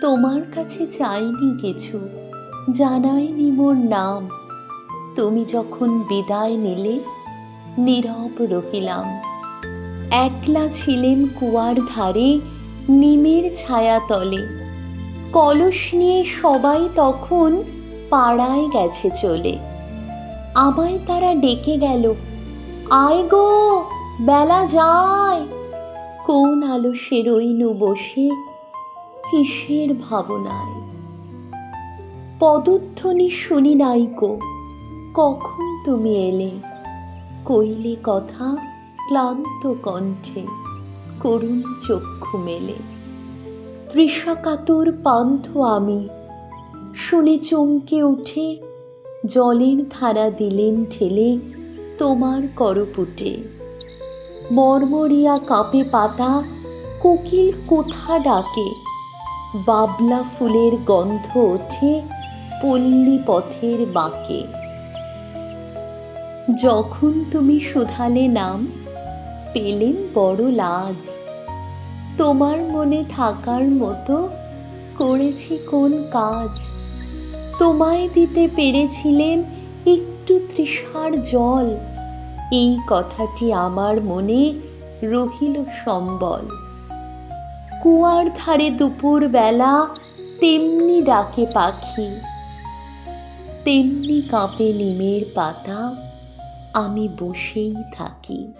তোমার কাছে চাইনি কিছু, জানাইনি মোর নাম। তুমি যখন বিদায় নিলে, নীরব রহিলাম। একলা ছিলেন কুয়ার ধারে, নিমের ছায়া তলে কলস নিয়ে সবাই তখন পাড়ায় গেছে চলে। আমায় তারা ডেকে গেল, আয় গো, বেলা যায়। কোন আলো রইনু বসে কিসের ভাবনায়। পদধ্বনি শুনি নাইকো কখন তুমি এলে? কইলে কথা ক্লান্ত কণ্ঠে, করুণ চক্ষু মেলে। তৃষাকাতর পান্থ আমি, শুনে চমকে উঠে, জলের ধারা দিলেন ঠেলে তোমার করপুটে। মরমরিয়া কাঁপে পাতা, কোকিল কোথা ডাকে? বাবলা ফুলের গন্ধ ওঠে পল্লী পথের বাঁকে। যখন তুমি শুধালে নাম, পেলেন বড় লাজ। তোমার মনে থাকার মতো করেছি কোন কাজ? তোমায় দিতে পেরেছিলেন একটু তৃষার জল। এই কথাটি আমার মনে রহিল সম্বল। কুয়ার ধারে দুপুর বেলা তেমনি ডাকে পাখি। তেমনি কাঁপে নিমের পাতা। আমি বসেই থাকি।